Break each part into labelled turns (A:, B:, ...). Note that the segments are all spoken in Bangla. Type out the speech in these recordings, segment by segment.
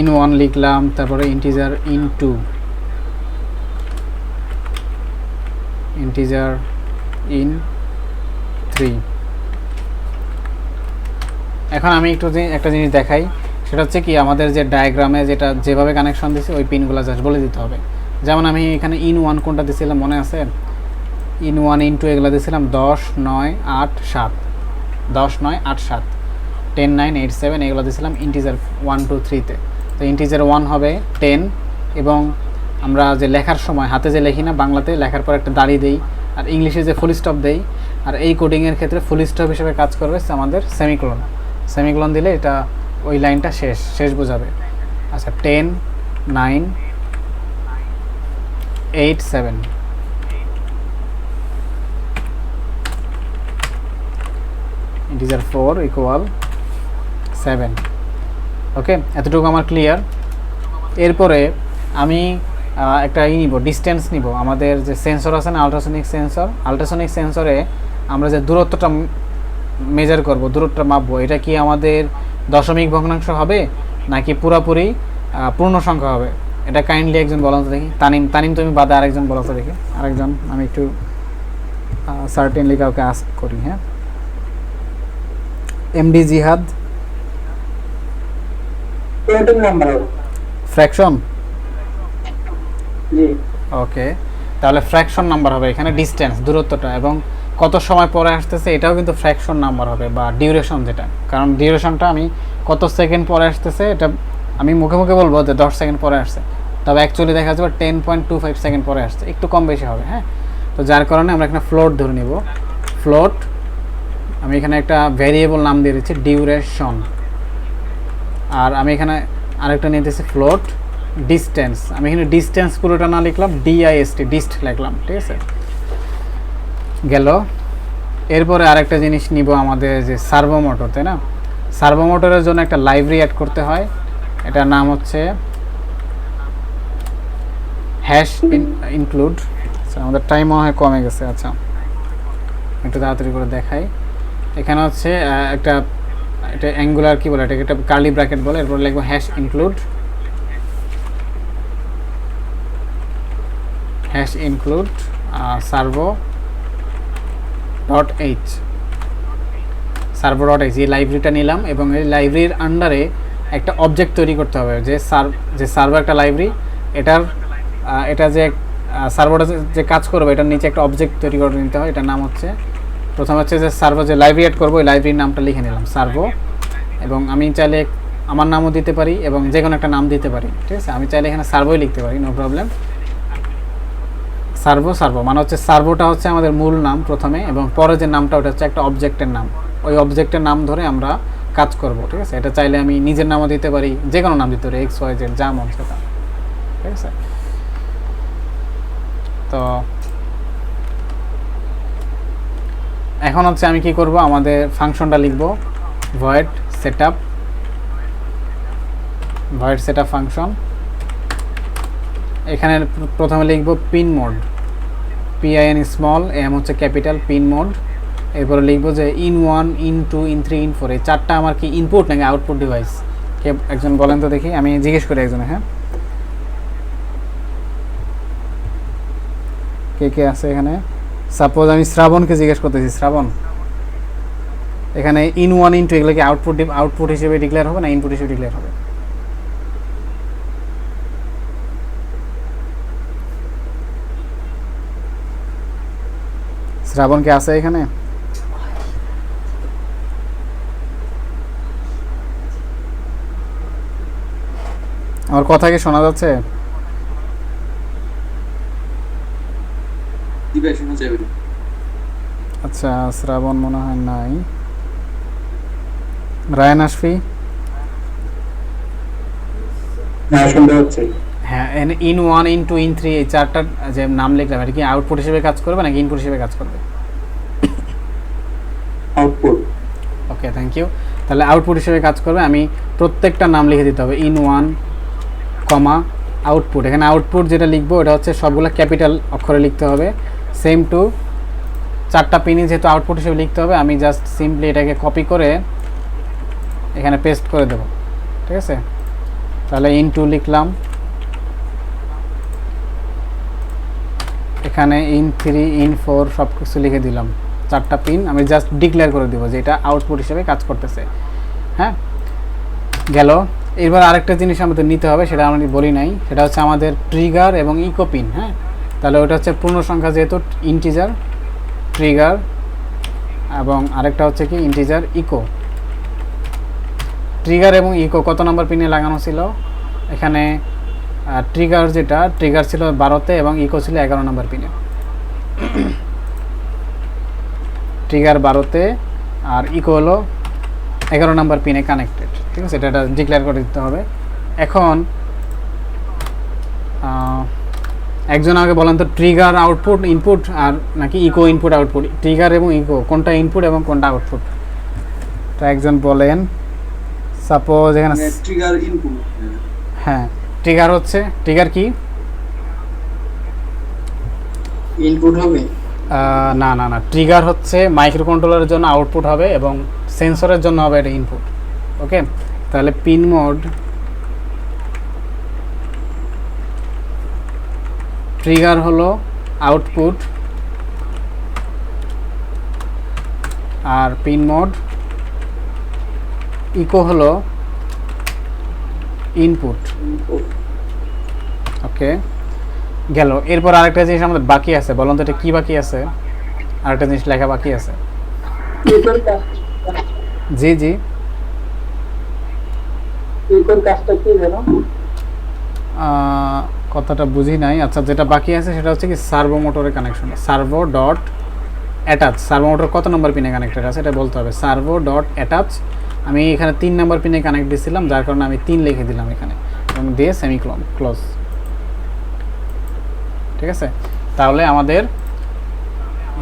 A: ইন ওয়ান লিখলাম, তারপরে integer in two integer in three এখন আমি একটু একটা জিনিস দেখাই, সেটা হচ্ছে কি, আমাদের যে ডায়াগ্রামে যেটা যেভাবে কানেকশন দিছে, ওই পিনগুলো জাস্ট বলে দিতে হবে। যেমন আমি এখানে ইন ওয়ান কোনটা দিছিলাম, মনে আছে? ইন ওয়ান ইন টু এগুলো দিয়েছিলাম দশ, নয়, আট, সাত। দশ, নয়, আট, সাত। টেন নাইন এইট সেভেন এগুলো দিয়েছিলাম ইন্টিজার ওয়ান টু থ্রিতে তো ইন্টিজার ওয়ান হবে টেন এবং আমরা যে লেখার সময়, হাতে যে লেখি না, বাংলাতে লেখার পর একটা দাড়ি দেই, আর ইংলিশে যে ফুল স্টপ দেই, আর এই কোডিংয়ের ক্ষেত্রে ফুল স্টপ হিসেবে কাজ করবে আমাদের সেমিক্লোন সেমিক্লোন দিলে এটা ওই লাইনটা শেষ শেষ বোঝাবে। আচ্ছা ten nine eight seven integer four equal seven okay এতটুকু আমার ক্লিয়ার এরপরে আমি একটা ই নিব ডিস্টেন্স নিব। আমাদের যে সেন্সর আছে না আলট্রাসনিক সেন্সর আলট্রাসনিক সেন্সরে আমরা যে দূরত্বটা মেজার করব, দূরত্বটা মাপবো, এটা কি আমাদের দশমিক ভগ্নাংশ হবে, নাকি পুরাপুরি পূর্ণ সংখ্যা হবে? এটা কাইন্ডলি একজন বলো দেখি। তানিম তানিম, তুমি বাদে আরেকজন বলো দেখি। আরেকজন, আমি একটু সার্টেনলি কাউকে আস্ক করি হ্যাঁ? M MD Jihad
B: floating number
A: fraction
B: জি।
A: ওকে তাহলে ফ্র্যাকশন নাম্বার হবে। এখানে ডিস্টেন্স দূরত্বটা এবং কত সময় পরে আসতেছে এটাও কিন্তু ফ্র্যাকশন নাম্বার হবে বা ডিউরেশন যেটা। কারণ ডিউরেশনটা আমি কত সেকেন্ড পরে আসতেছে এটা আমি মুখে মুখে বলব যে দশ সেকেন্ড পরে আসছে। তবে অ্যাকচুয়ালি দেখা যাবে ten point two five second পরে আসছে। একটু কম বেশি হবে হ্যাঁ? তো যার কারণে আমরা এখানে ফ্লোট ধরে নিব। ফ্লোট আমি এখানে একটা ভ্যারিয়েবল নাম দিয়ে দিচ্ছি ডিউরেশন আর আমি এখানে আরেকটা দিয়েছি ফ্লোট ডিস্টেন্স আমি এখানে ডিস্টেন্স পুরোটা না লিখলাম ডিআইএসটি ডিস্ট লিখলাম, ঠিক আছে? গেল। এরপরে আরেকটা জিনিস নিব আমাদের যে সার্ভো মোটর তাই না? সার্ভো মোটরের জন্য একটা লাইব্রেরি অ্যাড করতে হয়। এটার নাম হচ্ছে হ্যাশ ইনক্লুড আমাদের টাইম হয় কমে গেছে আচ্ছা। একটু তাড়াতাড়ি করে দেখাই। এখানে হচ্ছে একটা এটা অ্যাঙ্গুলার কি বলে? এটাকে একটা কার্লি ব্র্যাকেট বলে, এরপর লিখব hash include hash include servo dot H servo dot H এই লাইব্রেরিটা নিলাম এবং এই লাইব্রেরির আন্ডারে একটা অবজেক্ট তৈরি করতে হবে, যে সার যে সার্ভো একটা লাইব্রেরি এটার এটা যে সার্ভোটা যে কাজ করবে, এটার নিচে একটা অবজেক্ট তৈরি করে নিতে হয়, এটার নাম হচ্ছে প্রথম হচ্ছে যে সার্ভো, যে লাইব্রেরি অ্যাড করব ওই লাইব্রেরির নামটা লিখে নিলাম, সার্ভো। এবং আমি চাইলে আমার নামও দিতে পারি এবং যে কোনো একটা নাম দিতে পারি, ঠিক আছে? আমি চাইলে এখানে সার্ভোই লিখতে পারি নো প্রবলেম সার্ভো সার্ভো মানে হচ্ছে সার্ভোটা হচ্ছে আমাদের মূল নাম প্রথমে, এবং পরে যে নামটা, ওটা হচ্ছে একটা অবজেক্টের নাম। ওই অবজেক্টের নাম ধরে আমরা কাজ করব, ঠিক আছে? এটা চাইলে আমি নিজের নামও দিতে পারি, যে কোনো নাম দিতে পারি এক্স ওয়াই জেড যা মন সেটা ঠিক আছে? তো এখন হচ্ছে আমি কি করব? আমাদের ফাংশনটা লিখব। Void setup void set up function. এখানে প্রথমে লিখব pin mode PIN small M হচ্ছে ক্যাপিটাল পিন মোড এরপরে লিখব যে in one in two in three in four এই চারটা আমার কি ইনপুট নাকি আউটপুট ডিভাইস কে, একজন বলেন তো দেখি। আমি জিজ্ঞেস করি একজন হ্যাঁ? কে কে আছে এখানে? সাপোজ আমি শ্রাবণকে জিজ্ঞেস করতেছি, শ্রাবণ, এখানে ইন ওয়ান ইন টু এগুলো কি আউটপুট আউটপুট হিসেবে ডিক্লেয়ার হবে না ইনপুট হিসেবে ডিক্লেয়ার হবে? শ্রাবণ কি আছে এখানে? আমার কথা কি শোনা যাচ্ছে। আচ্ছা শ্রাবণ মনে হয় নাই। রায়ান আশফি
B: হ্যাঁ
A: হ্যাঁ in one in two in three এই চারটা যে নাম লিখলাম এটা কি আউটপুট হিসেবে কাজ করবে নাকি ইনপুট হিসেবে কাজ করবে?
B: আউটপুট
A: ওকে থ্যাংক ইউ তাহলে আউটপুট হিসেবে কাজ করবে আমি প্রত্যেকটা নাম লিখে দিতে হবে ইন ওয়ান কমা আউটপুট এখানে আউটপুট যেটা লিখব এটা হচ্ছে সবগুলো ক্যাপিটাল অক্ষরে লিখতে হবে সেম টু চারটা পিনই যেহেতু আউটপুট হিসেবে লিখতে হবে, আমি জাস্ট সিম্পলি এটাকে কপি করে এখানে পেস্ট করে দেবো। ঠিক আছে? তাহলে ইন টু লিখলাম। এখানে ইন থ্রি ইন ফোর সব কিছু লিখে দিলাম। চারটা পিন আমি জাস্ট ডিক্লেয়ার করে দেবো যে এটা আউটপুট হিসেবে কাজ করতেছে। হ্যাঁ? গেল। এবার আরেকটা জিনিস আমাদের নিতে হবে, সেটা আমি বলি নাই। সেটা হচ্ছে আমাদের ট্রিগার এবং ইকো পিন হ্যাঁ? তাহলে ওটা হচ্ছে পূর্ণ সংখ্যা যেহেতু ইন্টিজার ট্রিগার এবং আরেকটা হচ্ছে কি ইন্টিজার ইকো। ট্রিগার এবং ইকো কত নম্বর পিনে লাগানো ছিল? এখানে ট্রিগার যেটা, ট্রিগার ছিল বারোতে এবং ইকো ছিল এগারো নম্বর পিনে। ট্রিগার বারোতে আর ইকো হলো এগারো নম্বর পিনে কানেক্টেড। ঠিক আছে? এটা ডিক্লেয়ার করে দিতে হবে। এখন একজন আগে বলেন তো ট্রিগার আউটপুট ইনপুট আর নাকি ইকো ইনপুট আউটপুট ট্রিগার এবং ইকো কোনটা ইনপুট এবং কোনটা আউটপুট তো একজন বলেন সাপোজ এখানে
C: ট্রিগার ইনপুট
A: হ্যাঁ ট্রিগার হচ্ছে ট্রিগার কি?
C: ইনপুট হবে?
A: না না না ট্রিগার হচ্ছে মাইক্রো কন্ট্রোলারের জন্য আউটপুট হবে এবং সেন্সরের জন্য হবে এটা ইনপুট ওকে তাহলে পিন মোড ট্রিগার হলো আউটপুট আর পিন মোড ইকো হলো ইনপুট ওকে গেল। এরপর আরেকটা জিনিস আমাদের বাকি আছে বলুন তো এটা কি বাকি আছে? আরেকটা জিনিস লেখা বাকি আছে? জি জি।
B: কাজটা কি
A: কথাটা বুঝি নাই। আচ্ছা যেটা বাকি আছে সেটা হচ্ছে কি সার্ভো মোটরের connection servo dot attach servo motor কত নম্বর পিনে কানেক্টেড আছে? এটা বলতে হবে। সার্ভো ডট অ্যাটাচ আমি এখানে তিন নম্বর পিনে কানেক্ট দিয়েছিলাম যার কারণে আমি তিন লিখে দিলাম এখানে। এবং দিয়ে সেমি ক্লোজ ঠিক আছে? তাহলে আমাদের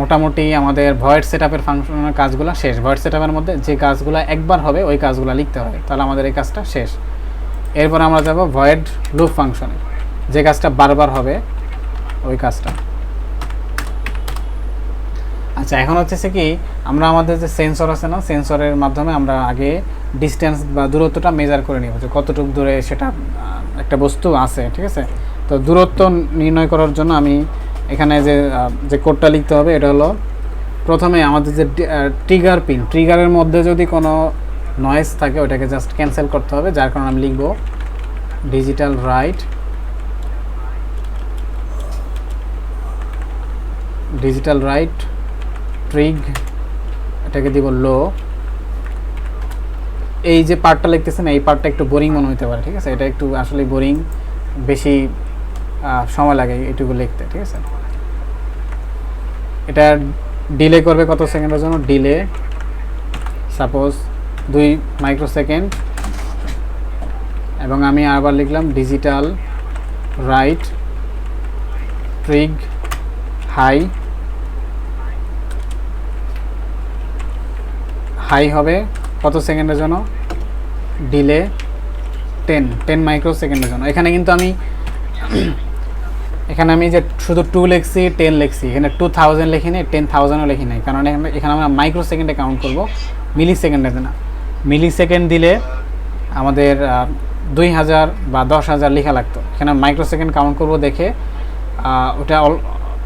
A: মোটামুটি আমাদের ভয়েড সেট আপের ফাংশনের কাজগুলো শেষ। ভয়েড সেট আপের মধ্যে যে কাজগুলো একবার হবে, ওই কাজগুলো লিখতে হবে। তাহলে আমাদের এই কাজটা শেষ। এরপর আমরা যাব ভয়েড লুপ ফাংশনে যে কাজটা বারবার হবে, ওই কাজটা। আচ্ছা এখন হচ্ছে কি, আমরা আমাদের যে সেন্সর আছে না সেন্সরের মাধ্যমে আমরা আগে ডিস্টেন্স বা দূরত্বটা মেজার করে নিব, যে কতটুকু দূরে সেটা একটা বস্তু আছে, ঠিক আছে? তো দূরত্ব নির্ণয় করার জন্য আমি এখানে যে যে কোডটা লিখতে হবে, এটা হলো প্রথমে আমাদের যে ট্রিগার পিন ট্রিগারের মধ্যে যদি কোনো নয়েজ থাকে ওটাকে জাস্ট ক্যান্সেল করতে হবে, যার কারণে আমি লিখব digital write digital write trig এটাকে দিব লো এই যে পার্টটা লিখতেছেন, এই পার্টটা একটু বোরিং মনে হতে পারে, ঠিক আছে? এটা একটু আসলে বোরিং বেশি সময় লাগে এটুকু লিখতে, ঠিক আছে? এটা ডিলে করবে কত সেকেন্ডের জন্য? ডিলে সাপোজ দুই মাইক্রো সেকেন্ড এবং আমি আবার লিখলাম digital write trig high high হবে কত সেকেন্ডের জন্য? ডিলে টেন টেন মাইক্রো সেকেন্ডের জন্য। এখানে কিন্তু আমি এখানে আমি যে শুধু টু লিখছি টেন লিখছি। এখানে টু থাউজেন্ড লিখি নেই টেন থাউজেন্ডও লিখি নাই। কারণ এখানে এখানে আমরা মাইক্রো সেকেন্ডে কাউন্ট করব। মিলি সেকেন্ডে না। মিলি সেকেন্ড দিলে আমাদের দুই হাজার বা দশ হাজার লেখা লাগতো। এখানে মাইক্রো সেকেন্ড কাউন্ট করব দেখে ওটা অল-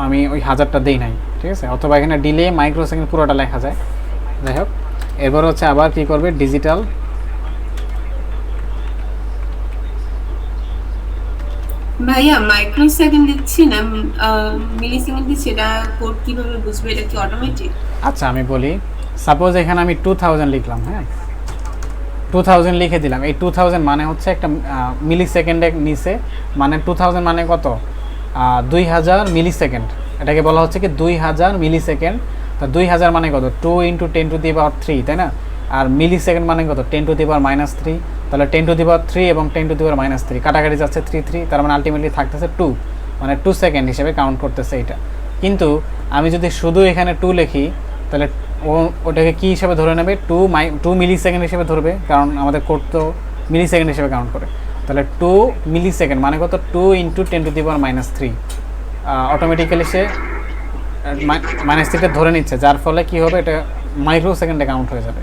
A: আমি ওই হাজারটা দিই নাই। ঠিক আছে? অথবা এখানে ডিলে মাইক্রো সেকেন্ড পুরোটা লেখা যায়। যাই হোক। এরপর হচ্ছে আবার কি করবে? ডিজিটাল
D: ভাইয়া মাইক্রো সেকেন্ড দিচ্ছি না মিলি সেকেন্ড দিচ্ছি এটা কোড কীভাবে বুঝবে? এটা কি অটোমেটিক
A: আচ্ছা আমি বলি সাপোজ এখানে আমি টু থাউজেন্ড লিখলাম হ্যাঁ? টু থাউজেন্ড লিখে দিলাম। এই টু থাউজেন্ড মানে হচ্ছে একটা মিলি সেকেন্ডের নিচে মানে টু থাউজেন্ড মানে কত? দুই হাজার মিলি সেকেন্ড এটাকে বলা হচ্ছে কি দুই হাজার মিলি সেকেন্ড তা দুই হাজার মানে কত? Two into ten to the power three তাই না? আর মিলি সেকেন্ড মানে কত? Ten to the power minus three তাহলে ten to the power three এবং ten to the power minus three কাটাকাটি যাচ্ছে থ্রি থ্রি তার মানে আলটিমেটলি থাকতেছে টু মানে টু সেকেন্ড হিসেবে কাউন্ট করতেছে এটা। কিন্তু আমি যদি শুধু এখানে টু লিখি, তাহলে ও, ওটাকে কী হিসেবে ধরে নেবে? Two my two milli second হিসেবে ধরবে, কারণ আমাদের কোড তো মিলি সেকেন্ড হিসেবে কাউন্ট করে। তাহলে টু মিলি সেকেন্ড মানে কত? Two into ten to the power minus three automatically say minus থ্রিটা ধরে নিচ্ছে, যার ফলে কি হবে, এটা মাইক্রো সেকেন্ডে কাউন্ট হয়ে যাবে।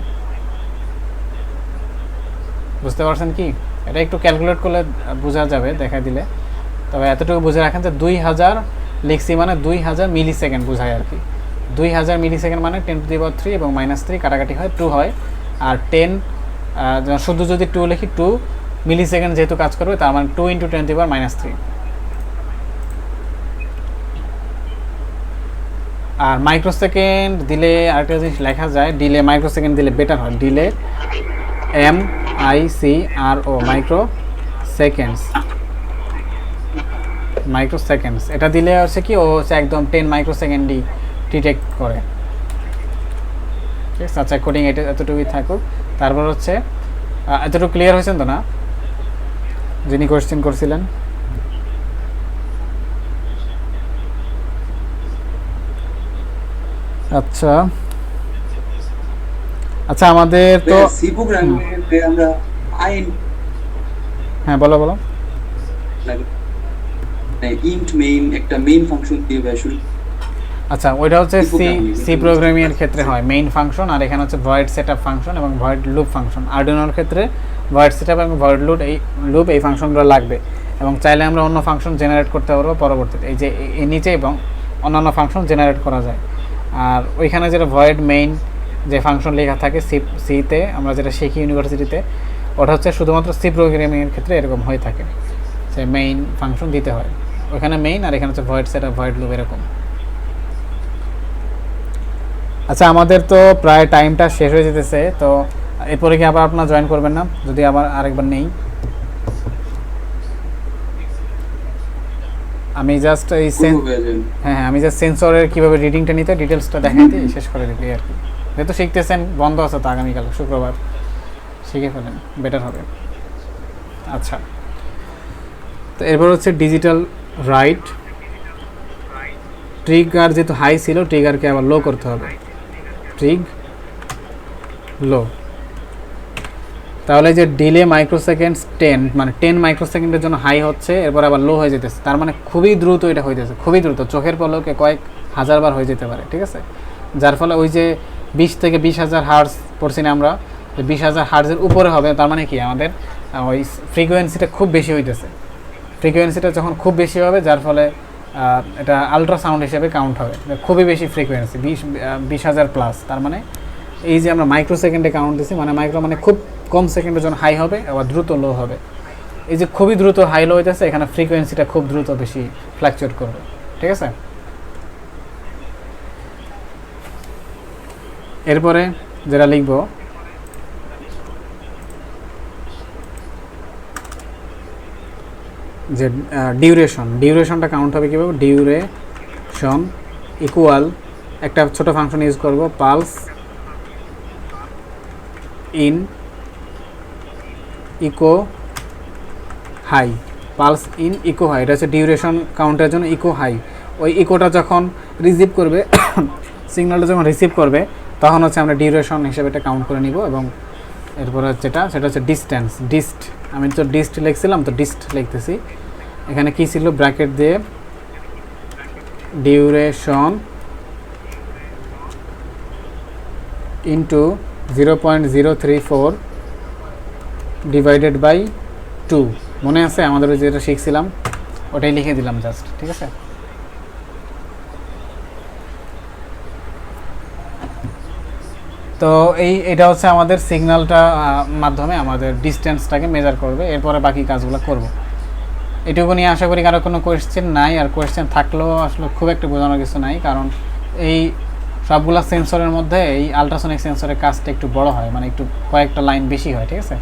A: বুঝতে পারছেন কি? এটা একটু ক্যালকুলেট করলে বোঝা যাবে দেখা দিলে। তবে এতটুকু বুঝে রাখেন যে দুই হাজার লিখছি মানে দুই হাজার মিলি সেকেন্ড বোঝায় আর কি। দুই হাজার মিলি সেকেন্ড মানে ten to the power three এবং মাইনাস থ্রি কাটাকাটি হয় টু হয়। আর টেন শুধু যদি টু লিখি টু মিলি সেকেন্ড যেহেতু কাজ করবে, তার মানে two into ten to power minus three R micro second দিলে আরেকটা জিনিস লেখা যায় ডিলে মাইক্রো সেকেন্ড দিলে বেটার হয়। Delay M I C R O micro seconds micro seconds এটা দিলে হচ্ছে কি, ও হচ্ছে একদম টেন মাইক্রো সেকেন্ডই ডিটেক্ট করে। ঠিক আছে? আচ্ছা কোডিং এটা এতটুকুই থাকুক। তারপর হচ্ছে এতটুকু ক্লিয়ার হয়েছেন তো না? যিনি কোয়েশ্চেন করছিলেন। আচ্ছা। আচ্ছা আমাদের তো
C: সি প্রোগ্রামিং এ আমরা আইন
A: হ্যাঁ বলো বলো।
C: লাগে। ইন্ট মেইন একটা মেইন ফাংশন দিয়ে শুরু।
A: আচ্ছা ওইটা হচ্ছে সি সি প্রোগ্রামিং এর ক্ষেত্রে হয় মেইন ফাংশন আর এখানে হচ্ছে ভয়েড সেটআপ ফাংশন এবং ভয়েড লুপ ফাংশন। আরডিনোর ক্ষেত্রে ভয়েড সেটআপ এবং ভয়েড লুপ এই লুপ এই ফাংশনগুলো লাগবে। এবং চাইলে আমরা অন্য ফাংশন জেনারেট করতে পারব পরবর্তীতে। এই যে এ- নিচে এবং অন্যান্য ফাংশন জেনারেট করা যায়। আর ওইখানে যেটা ভয়েড মেইন যে ফাংশন লেখা থাকে সি সিতে আমরা যেটা শিখি ইউনিভার্সিটিতে ওটা হচ্ছে শুধুমাত্র সি প্রোগ্রামিংয়ের ক্ষেত্রে এরকম হয়ে থাকে। যে মেইন ফাংশন দিতে হয়। ওখানে মেইন আর এখানে হচ্ছে ভয়েড সেটা ভয়েড লুপ এরকম। আচ্ছা আমাদের তো প্রায় টাইমটা শেষ হয়ে যেতেছে, তো এরপরে কি আবার আপনারা জয়েন করবেন না? যদি আবার আরেকবার নেই। আমি জাস্ট এই
C: হয়ে
A: হ্যাঁ হ্যাঁ আমি জাস্ট সেন্সরের কীভাবে রিডিংটা নিতে ডিটেলসটা দেখাই দিই শেষ করে দিই আর কি। যেহেতু শিখতেছেন বন্ধ আছে তো আগামীকাল শুক্রবার। শিখে ফেলেন বেটার হবে। আচ্ছা। তো এরপর হচ্ছে ডিজিটাল রাইট ট্রিগার যেহেতু হাই ছিল ট্রিগারকে আবার লো করতে হবে। ট্রিগ লো তাহলে যে ডিলে মাইক্রোসেকেন্ডস টেন মানে টেন মাইক্রোসেকেন্ডের জন্য হাই হচ্ছে, এরপর আবার লো হয়ে যেতেছে। তার মানে খুবই দ্রুত এটা হইতেছে খুবই দ্রুত। চোখের পলকে কয়েক হাজার বার হয়ে যেতে পারে, ঠিক আছে? যার ফলে ওই যে বিশ থেকে বিশ হাজার হার্স পড়ছি না আমরা বিশ হাজার হার্সের উপরে হবে, তার মানে কি? আমাদের ওই ফ্রিকোয়েন্সিটা খুব বেশি হইতেছে। ফ্রিকোয়েন্সিটা যখন খুব বেশি হবে, যার ফলে এটা আলট্রাসাউন্ড হিসেবে কাউন্ট হবে। খুবই বেশি ফ্রিকোয়েন্সি বিশ বিশ হাজার প্লাস তার মানে এই যে আমরা মাইক্রো সেকেন্ডে কাউন্ট দিছি মানে মাইক্রো মানে খুব কম সেকেন্ডের জন্য হাই হবে, আবার দ্রুত লো হবে। এই যে খুবই দ্রুত হাই লো হইতেছে, এখানে ফ্রিকোয়েন্সিটা খুব দ্রুত বেশি ফ্ল্যাকচুয়েট করবে, ঠিক আছে? এরপরে যেটা লিখব, যে ডিউরেশন ডিউরেশনটা কাউন্ট হবে কীভাবে? ডিউরেশন ইকুয়াল একটা ছোট ফাংশন ইউজ করব pulse in echo high pulse in echo high এটা হচ্ছে ডিউরেশন কাউন্টের জন্য ইকো হাই ওই ইকোটা যখন রিসিভ করবে সিগন্যালটা যখন রিসিভ করবে, তখন হচ্ছে আমরা ডিউরেশন হিসেবে এটা কাউন্ট করে নিব এবং এরপরে যেটা, সেটা হচ্ছে ডিস্টেন্স ডিস্ট আমি তো ডিস্ট লিখছিলাম, তো ডিস্ট লিখতেছি। এখানে কি ছিল? ব্র্যাকেট দিয়ে duration into zero point zero three four divided by two মনে আছে? আমাদের যেটা শিখছিলাম। ওটাই লিখে দিলাম জাস্ট ঠিক আছে? তো এই, এটা হচ্ছে আমাদের সিগন্যালটা মাধ্যমে আমাদের ডিস্টেন্সটাকে মেজার করবে। এরপরে বাকি কাজগুলো করব। এটুকু নিয়ে আশা করি কারও কোনো কোয়েশ্চেন নাই, আর কোয়েশ্চেন থাকলেও আসলে খুব একটা বোঝানোর কিছু নাই, কারণ এই সবগুলা সেন্সরের মধ্যে এই আলট্রাসনিক সেন্সরের কাজটা একটু বড় হয় মানে একটু কয়েকটা লাইন বেশি হয়, ঠিক আছে?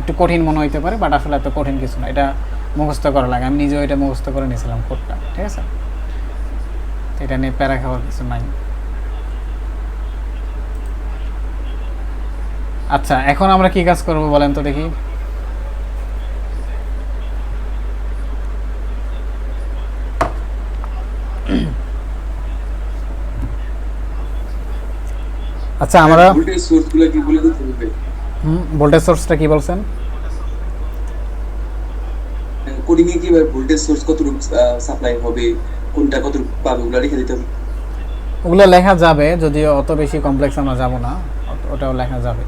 A: একটু কঠিন মনে হইতে পারে বাট আসলে এত কঠিন কিছু না। এটা মুখস্থ করা লাগে। আমি নিজেও এটা মুখস্থ করে নিয়েছিলাম কোডটা, ঠিক আছে? এটা নিয়ে প্যারা খাওয়ার কিছু নাই। আচ্ছা এখন আমরা কি কাজ করব বলেন তো দেখি। আচ্ছা আমরা
C: ভোল্টেজ সোর্সগুলো কি বলে দিতে হবে?
A: ভোল্টেজ সোর্সটা কি বলছেন?
C: কোডিং এ কীভাবে ভোল্টেজ সোর্স কতটুকু সাপ্লাই হবে কোনটা কতটুকু পাবে ওগুলো লিখে দিতে হবে।
A: ওগুলো লেখা যাবে যদিও অত বেশি কমপ্লেক্স আমরা যাব না ওটাও লেখা যাবে।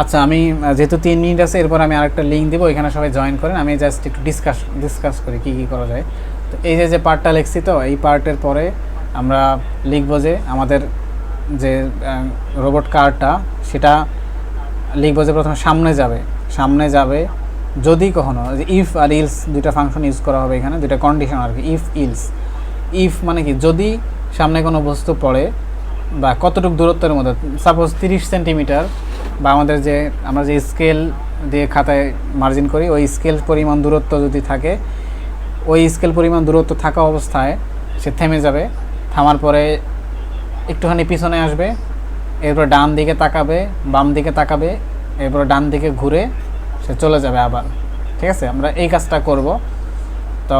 A: আচ্ছা আমি যেহেতু তিন মিনিট আছে এরপর আমি আরেকটা লিঙ্ক দেবো এখানে সবাই জয়েন করেন আমি জাস্ট একটু ডিসকাস ডিসকাস করি কী কী করা যায়। তো এই যে যে পার্টটা লিখছি তো এই পার্টের পরে আমরা লিখব যে আমাদের যে রোবট কারটা সেটা লিখব যে প্রথমে সামনে যাবে। সামনে যাবে যদি কখনো ইফ আর ইলস দুইটা ফাংশন ইউজ করা হবে এখানে, দুইটা কন্ডিশন আর কি ইফ ইলস ইফ মানে কি, যদি সামনে কোনো বস্তু পড়ে বা কতটুকু দূরত্বের মধ্যে সাপোজ তিরিশ সেন্টিমিটার বা আমাদের যে, আমরা যে স্কেল দিয়ে খাতায় মার্জিন করি, ওই স্কেল পরিমাণ দূরত্ব যদি থাকে, ওই স্কেল পরিমাণ দূরত্ব থাকা অবস্থায় সে থেমে যাবে, থামার পরে একটুখানি পিছনে আসবে এরপর ডান দিকে তাকাবে, বাম দিকে তাকাবে, এরপর ডান দিকে ঘুরে সে চলে যাবে আবার। ঠিক আছে? আমরা এই কাজটা করব। তো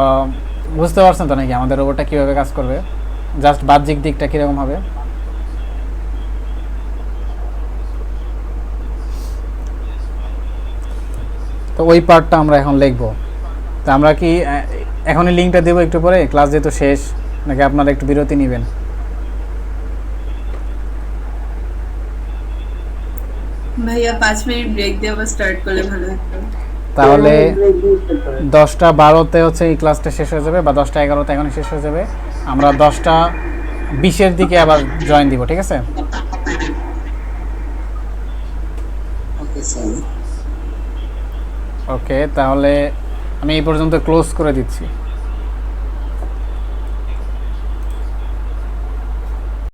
A: বুঝতে পারছেন তো নাকি আমাদের রোবটটা কীভাবে কাজ করবে? জাস্ট বাহ্যিক দিকটা কীরকম হবে? তো ওই পার্টটা আমরা এখন লিখব। তো আমরা কি এখনই লিঙ্কটা দেবো একটু পরে ক্লাস যেহেতু শেষ, নাকি আপনারা একটু বিরতি নেবেন?
D: ভাইয়া পাঁচ মিনিট ব্রেক দিয়ে আবার স্টার্ট করলে ভালো হতো।
A: তাহলে। দশটা বারোতে হচ্ছে এই ক্লাসটা শেষ হয়ে যাবে বা দশটা এগারোতে এখনই শেষ হয়ে যাবে। আমরা দশটা বিশের দিকে আবার জয়েন দিব ঠিক আছে? ওকে তাহলে আমি এই পর্যন্ত ক্লোজ করে দিচ্ছি।